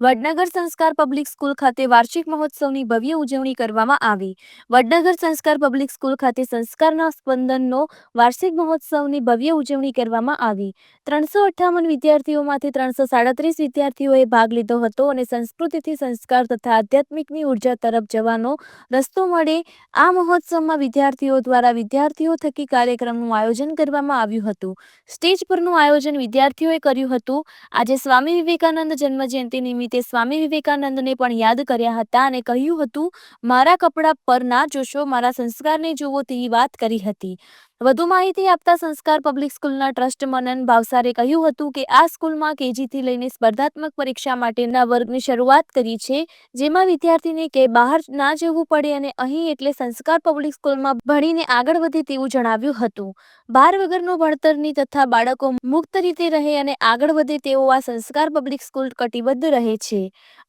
વડનગર સંસ્કાર public school ખાતે વાર્ષિક મહોત્સવની ભવ્ય ઉજવણી કરવામાં આવી. વડનગર સંસ્કાર પબ્લિક સ્કૂલ ખાતે સંસ્કારના સ્પંદનનો વાર્ષિક મહોત્સવની ભવ્ય ઉજવણી કરવામાં આવી. ત્રણસો અઠ્ઠાવન વિદ્યાર્થીઓમાંથી ત્રણસો સાડત્રીસ વિદ્યાર્થીઓએ ભાગ લીધો હતો અને સંસ્કૃતિથી સંસ્કાર તથા આધ્યાત્મિકની ઊર્જા તરફ જવાનો રસ્તો મળે, આ મહોત્સવમાં વિદ્યાર્થીઓ દ્વારા વિદ્યાર્થીઓ થકી કાર્યક્રમનું આયોજન કરવામાં આવ્યું હતું. સ્ટેજ પરનું આયોજન વિદ્યાર્થીઓએ કર્યું હતું. આજે સ્વામી વિવેકાનંદ જન્મજયંતિ નિમિત્તે સ્વામી વિવેકાનંદને પણ યાદ કર્યા હતા અને કહ્યું હતું, મારા કપડા પર ના જોશો, મારા સંસ્કારને જુઓ તેવી વાત કરી હતી. વધુ માહિતી આપતા સંસ્કાર પબ્લિક સ્કૂલના ટ્રસ્ટ મનન ભાવસારે કહ્યું હતું કે આ સ્કૂલમાં કેજીથી લઈને સ્પર્ધાત્મક પરીક્ષા માટેના વર્ગની શરૂઆત કરી છે, જેમાં વિદ્યાર્થીને કે બહાર ના જવું પડે અને અહીં એટલે સંસ્કાર પબ્લિક સ્કૂલમાં ભણીને આગળ વધે તેવું જણાવ્યું હતું. બાર વગરનું ભણતરની તથા બાળકો મુક્ત રીતે રહે અને આગળ વધે તેવો આ સંસ્કાર પબ્લિક સ્કૂલ કટિબદ્ધ રહે છે.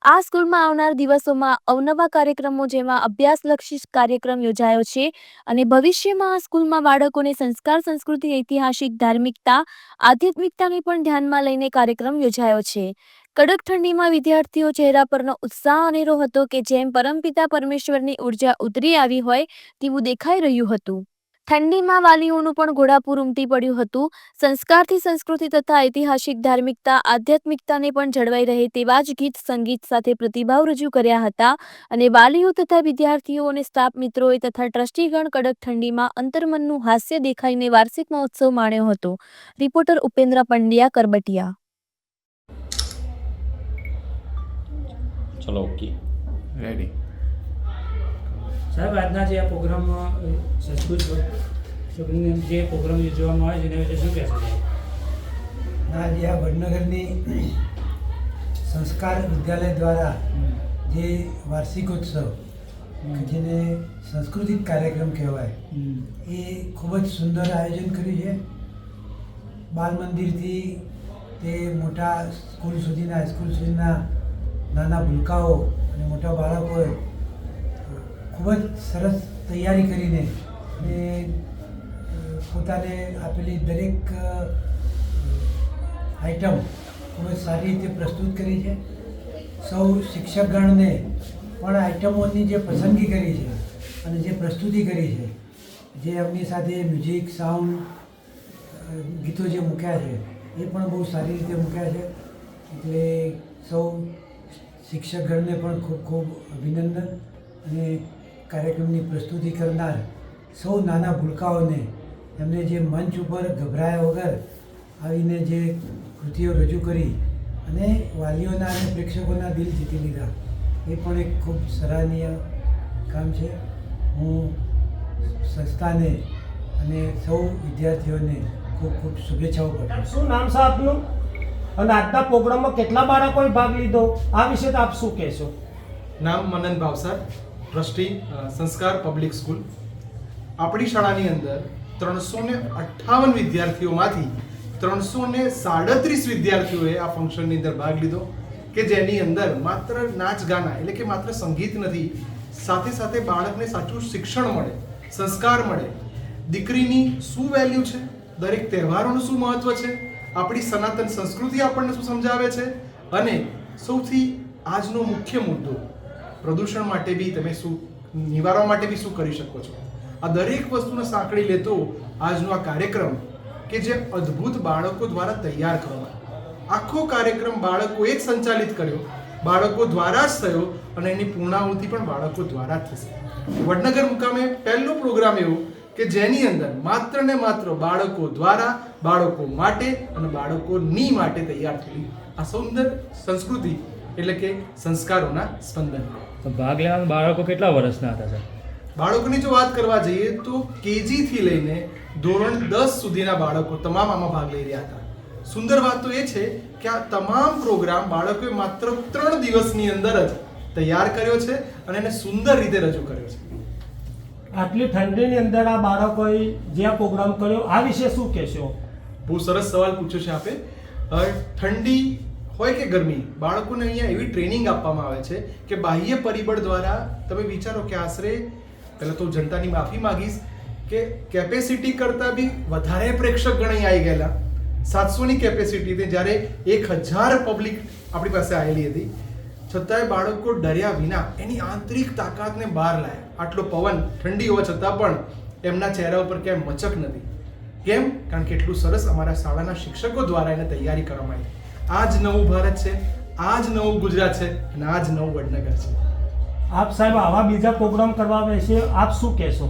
આ સ્કૂલમાં આવનાર દિવસોમાં અવનવા કાર્યક્રમો જેમાં અભ્યાસલક્ષી કાર્યક્રમ યોજાયો છે અને ભવિષ્યમાં આ સ્કૂલમાં બાળકોને સંસ્કાર, સંસ્કૃતિ, ઐતિહાસિક, ધાર્મિકતા, આધ્યાત્મિકતાને પણ ધ્યાનમાં લઈને કાર્યક્રમ યોજાયો છે. કડક ઠંડીમાં વિદ્યાર્થીઓ ચહેરા પરનો ઉત્સાહ અનેરો હતો કે જેમ પરમપિતા પરમેશ્વરની ઊર્જા ઉતરી આવી હોય તેવું દેખાઈ રહ્યું હતું. ઠંડીમાં વાલીઓનું પણ ઘોડાપૂર ઉમટી પડ્યું હતું. સંસ્કારથી સંસ્કૃતિ તથા ઐતિહાસિક ધાર્મિકતા આધ્યાત્મિકતાને પણ જળવાઈ રહે તેવા જ ગીત સંગીત સાથે પ્રતિભાવ રજૂ કર્યા હતા અને વાલીઓ તથા વિદ્યાર્થીઓ અને સ્ટાફ મિત્રોએ તથા ટ્રસ્ટીગણ કડક ઠંડીમાં અંતર્મનનું હાસ્ય દેખાઈને વાર્ષિક મહોત્સવ માણ્યો હતો. રિપોર્ટર ઉપેન્દ્ર પંડ્યા કરબટિયા. ચલો ઓકે. રેડી સાહેબ આજના જે આ પ્રોગ્રામ સંસ્કૃત જે પ્રોગ્રામ યોજવામાં આવે છે એના વિશે શું કહેશો? આજે આ વડનગરની સંસ્કાર વિદ્યાલય દ્વારા જે વાર્ષિકોત્સવ જેને સાંસ્કૃતિક કાર્યક્રમ કહેવાય એ ખૂબ જ સુંદર આયોજન કર્યું છે. બાલ મંદિરથી તે મોટા સ્કૂલ સુધીના હાઈસ્કૂલ સુધીના નાના ભૂલકાઓ અને મોટા બાળકોએ ખૂબ જ સરસ તૈયારી કરીને અને પોતાને આપેલી દરેક આઈટમ ખૂબ જ સારી રીતે પ્રસ્તુત કરી છે. સૌ શિક્ષકગણને પણ આઈટમોની જે પસંદગી કરી છે અને જે પ્રસ્તુતિ કરી છે, જે એમની સાથે મ્યુઝિક સાઉન્ડ ગીતો જે મૂક્યા છે, એ પણ બહુ સારી રીતે મૂક્યા છે. એટલે સૌ શિક્ષકગણને પણ ખૂબ ખૂબ અભિનંદન અને કાર્યક્રમની પ્રસ્તુતિ કરનાર સૌ નાના ભૂલકાઓને એમને જે મંચ ઉપર ગભરાયા વગર આવીને જે કૃતિઓ રજૂ કરી અને વાલીઓના અને પ્રેક્ષકોના દિલ જીતી લીધા એ પણ એક ખૂબ સરાહનીય કામ છે. હું સંસ્થાને અને સૌ વિદ્યાર્થીઓને ખૂબ ખૂબ શુભેચ્છાઓ પાઠવું શું નામ છે આપનું? અને આજના પ્રોગ્રામમાં કેટલા બાળકોએ ભાગ લીધો? આ વિશે તો આપ શું કહેશો? નામ Manan Bhavsar trustee Sanskar public school. આપણી શાળાની અંદર ત્રણસો ને અઠ્ઠાવન વિદ્યાર્થીઓમાંથી ત્રણસો ને સાડત્રીસ વિદ્યાર્થીઓએ આ ફંક્શનની અંદર ભાગ લીધો, કે જેની અંદર માત્ર નાચ ગાના, એટલે કે માત્ર સંગીત નથી, સાથે સાથે બાળકને સાચું શિક્ષણ મળે, સંસ્કાર મળે. દીકરીની શું વેલ્યુ છે? દરેક તહેવારોનું શું મહત્વ છે? આપણી સનાતન સંસ્કૃતિ આપણને શું સમજાવે છે? અને સૌથી આજનો મુખ્ય મુદ્દો પ્રદૂષણ માટે બી તમે શું, નિવારવા માટે બી શું કરી શકો છો? આ દરેક વસ્તુને સાંકળી લેતો આજનો આ કાર્યક્રમ કે જે અદ્ભુત બાળકો દ્વારા તૈયાર કરવામાં આખો કાર્યક્રમ બાળકોએ જ સંચાલિત કર્યો. બાળકો દ્વારા જ થયો અને એની પૂર્ણાહુતિ પણ બાળકો દ્વારા થશે. વડનગર મુકામે પહેલો પ્રોગ્રામ એવો કે જેની અંદર માત્ર ને માત્ર બાળકો દ્વારા, બાળકો માટે અને બાળકોની માટે તૈયાર થયેલી આ સુંદર સંસ્કૃતિ એટલે કે સંસ્કારોના સ્પંદન. ભાગ લેવાના બાળકો કેટલા વર્ષના હતા સર બાળકોની જો વાત કરવા જઈએ તો કેજી થી લઈને ધોરણ દસ સુધીના બાળકો તમામ આમાં ભાગ લઈ રહ્યા હતા. સુંદર વાત તો એ છે કે આ તમામ પ્રોગ્રામ બાળકોએ માત્ર ત્રણ દિવસની અંદર જ તૈયાર કર્યો છે અને એને સુંદર રીતે રજૂ કર્યો છે. આટલી ઠંડીની અંદર આ બાળકોએ જે આ પ્રોગ્રામ કર્યો આ વિશે શું કહેશો? બહુ સરસ સવાલ પૂછ્યો છે આપે. ઠંડી હોય કે ગરમી, બાળકોને અહીંયા એવી ટ્રેનિંગ આપવામાં આવે છે કે બાહ્ય પરિબળ દ્વારા તમે વિચારો કે આશરે, પહેલાં તો જનતાની માફી માંગીશ, કે કેપેસિટી કરતાં બી વધારે પ્રેક્ષક ગણ આવી ગયેલા. સાતસોની કેપેસિટી હતી જ્યારે એક હજાર પબ્લિક આપણી પાસે આવેલી હતી. છતાંય બાળકો ડર્યા વિના એની આંતરિક તાકાતને બહાર લાયા. આટલો પવન ઠંડી હોવા છતાં પણ એમના ચહેરા ઉપર ક્યાંય મચક નથી. કેમ? કારણ કે એટલું સરસ અમારા શાળાના શિક્ષકો દ્વારા એને તૈયારી કરવામાં આવી. આ જ નવું ભારત છે આ જ નવું ગુજરાત છે અને આ જ નવું વડનગર છે. આપ સાહેબ આવા બીજા પ્રોગ્રામ કરવા વિશે આપ શું કહેશો?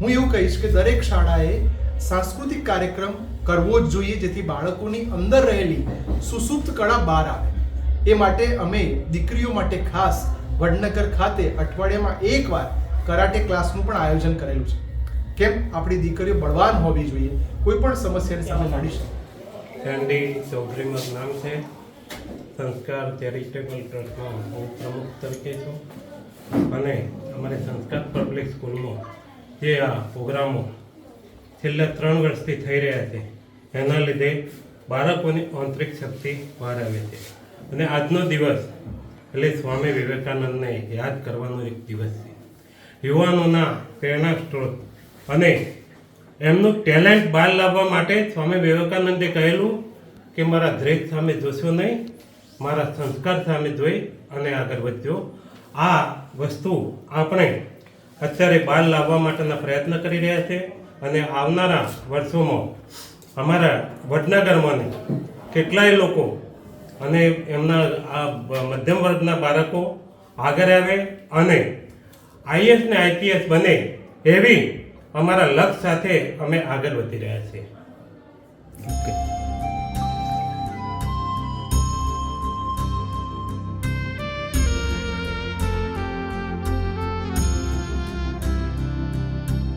હું એવું કહીશ કે દરેક શાળાએ સાંસ્કૃતિક કાર્યક્રમ કરવો જ જોઈએ જેથી બાળકોની અંદર રહેલી સુસુપ્ત કળા બહાર આવે. એ માટે અમે દીકરીઓ માટે ખાસ વડનગર ખાતે અઠવાડિયામાં એકવાર કરાટે ક્લાસનું પણ આયોજન કરેલું છે. કેમ? આપણી દીકરીઓ બળવાન હોવી જોઈએ. કોઈ પણ સમસ્યાની સામે લડી શકે. કેન્ડી ચૌધરીમાં નામ છે. સંસ્કાર ચેરિટેબલ ટ્રસ્ટમાં હું પ્રમુખ તરીકે છું. અને અમારી સંસ્કાર પબ્લિક સ્કૂલમાં જે આ પ્રોગ્રામો છેલ્લા ત્રણ વર્ષથી થઈ રહ્યા છે, એના લીધે બાળકોની આંતરિક શક્તિ બહાર આવે છે. અને આજનો દિવસ એટલે સ્વામી વિવેકાનંદને યાદ કરવાનો એક દિવસ છે. યુવાનોના પ્રેરણા સ્ત્રોત અને એમનું ટેલેન્ટ બહાર લાવવા માટે સ્વામી વિવેકાનંદે કહેલું કે મારા દ્રેક સામે જોશો નહીં, મારા સંસ્કાર સામે જોઈ અને આગળ વધજો. આ વસ્તુ આપણે અત્યારે બહાર લાવવા માટેના પ્રયત્ન કરી રહ્યા છે અને આવનારા વર્ષોમાં અમારા વડનગરમાંની કેટલાય લોકો અને એમના આ મધ્યમ વર્ગના બાળકો આગળ આવે અને આઈએસ ને આઈપીએસ બને એવી અમારા લક્ષ્ય સાથે અમે આગળ વધી રહ્યા છીએ. ઓકે